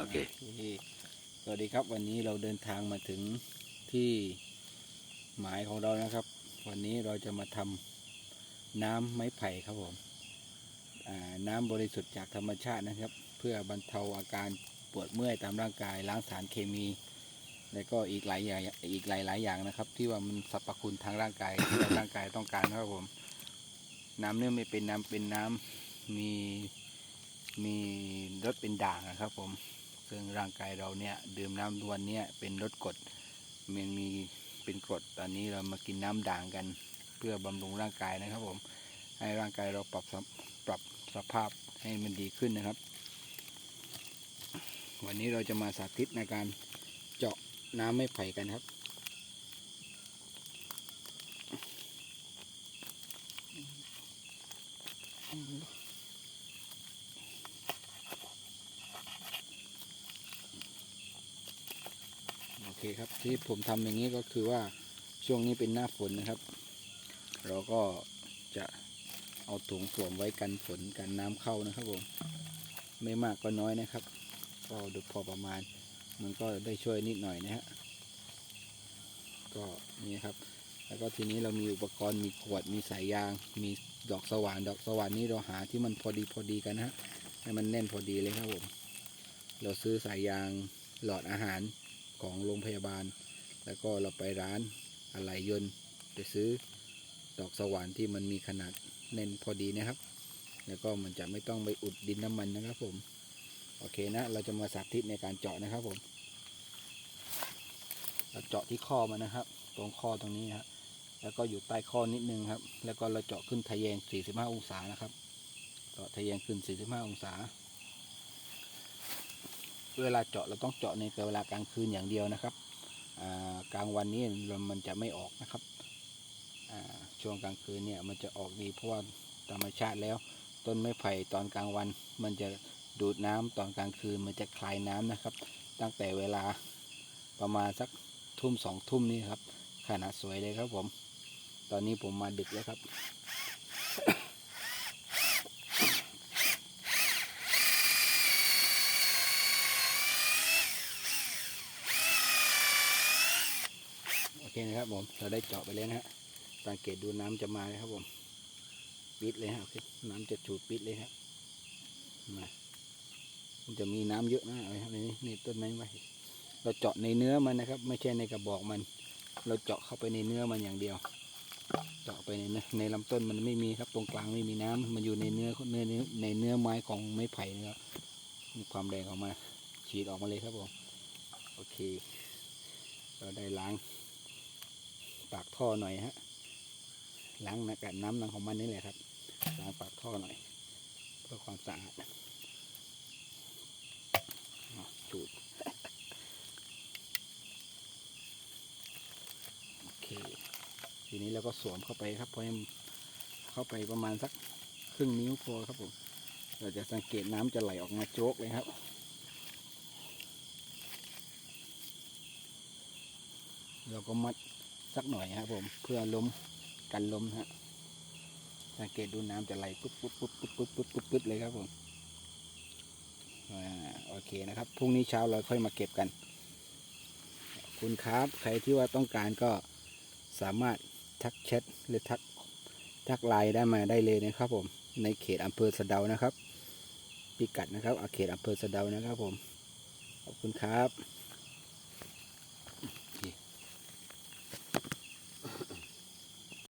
โอเค สวัสดีครับวันนี้เราเดินทางมาถึงที่หมายของเรานะครับ วันนี้เราจะมาทำน้ำไม้ไผ่ครับผมน้ำบริสุทธิ์จากธรรมชาตินะครับ เพื่อบรรเทาอาการปวดเมื่อยตามร่างกายล้างสารเคมี และก็อีกหลายอย่างอีกหลายหลายอย่างนะครับ ที่ว่ามันสรรพคุณทางร่างกายที่ร่างกายต้องการนะครับผม น้ำเนี่ยไม่เป็นน้ำเป็นน้ำมีมีรสเป็นด่างนะครับผม ซึ่งร่างกายเราเนี่ยดื่มน้ำวันเนี้ยเป็นรสกรดมันมีเป็นกรดตอนนี้เรามากินน้ำด่างกัน เพื่อบำรุงร่างกายนะครับผมให้ร่างกายเราปรับสภปรับสภาพให้มันดีขึ้นนะครับ วันนี้เราจะมาสาธิตในการเจาะน้ำไม้ไผ่กันครับโอ เคครับที่ผมทำอย่างนี้ก็คือว่าช่วงนี้เป็นหน้าฝนนะครับ เราก็จะเอาถุงสวมไว้กันฝนกันน้ำเข้านะครับผมไม่มากก็น้อยนะครับ ก็ดูพอประมาณ มันก็ได้ช่วยนิดหน่อยนะฮะก็นี่ครับ แล้วก็ทีนี้เรามีอุปกรณ์มีขวดมีสายยาง มีดอกสว่านดอกสว่านนี้เราหาที่มันพอดีพอดีกันนะฮะให้มันแน่นพอดีเลยครับผมเราซื้อสายยางหลอดอาหาร ของโรงพยาบาล แล้วก็เราไปร้านอะไหล่ยนต์ไปซื้อดอกสว่านที่มันมีขนาดแน่นพอดีนะครับ แล้วก็มันจะไม่ต้องไปอุดดินน้ำมันนะครับผมโอเคนะ เราจะมาสาธิตในการเจาะนะครับผม เราเจาะที่ข้อมันนะครับ ตรงข้อตรงนี้นะครับแล้วก็อยู่ใต้ข้อนิดนึงครับ แล้วก็เราเจาะขึ้นทะแยง 45 องศานะครับ เจาะทะแยงขึ้น 45 องศา เวลาเจาะเราต้องเจาะในเวลากลางคืนอย่างเดียวนะครับกลางวันนี้ลมมันจะไม่ออกนะครับช่วงกลางคืนเนี่ยมันจะออกดีเพราะว่าธรรมชาติแล้ว ต้นไม้ไผ่ตอนกลางวัน มันจะดูดน้ำตอนกลางคืนมันจะคลายน้ำนะครับ ตั้งแต่เวลาประมาณสักทุ่มสองทุ่มนี่ครับขนาดสวยเลยครับผม ตอนนี้ผมมาดึกแล้วครับ โอเค นะครับผมเราได้เจาะไปแล้วนะฮะสังเกตดูน้ำจะมาเลยครับผมปิดเลยฮะน้ำจะฉูดปิดเลยครับมามันจะมีน้ำเยอะนะอะไรครับในนี้นี่ต้นไม้ไว้เราเจาะในเนื้อมันนะครับ ไม่ใช่ในกระบอกมัน เราเจาะเข้าไปในเนื้อมันอย่างเดียว เจาะไปในนในลำต้นมันไม่มีครับตรงกลางไม่มีน้ำมันอยู่ในเนื้อเนื้อเนื้อในเนื้อไม้ของไม้ไผ่นะครับมีความแดงออกมาฉีดออกมาเลยครับผมโอเค เราได้ล้าง ปากท่อหน่อยฮะล้างน้ำกับน้ำนังของมันนี่แหละครับล้างปากท่อหน่อย เพื่อความสะอาดจูดโอเคทีนี้เราก็สวมเข้าไปครับพอให้เข้าไปประมาณสักครึ่งนิ้วพอครับผมเราจะสังเกตน้ำจะไหลออกมาโจกเลยครับเราก็มัด สักหน่อยครับผมเพื่อล้มกันล้มฮะสังเกตดูน้ำจะไหลปุ๊บปุ๊บปุ๊บปุ๊บปุ๊บปุ๊บปุ๊บปุ๊บเลยครับผมโอเคนะครับพรุ่งนี้เช้าเราค่อยมาเก็บกันขอบคุณครับ ใครที่ว่าต้องการก็สามารถทักแชทหรือทักทักไลน์ได้มาได้เลยนะครับผมในเขตอำเภอสะเดานะครับ พิกัดนะครับอาเขตอำเภอสะเดานะครับผมขอบคุณครับ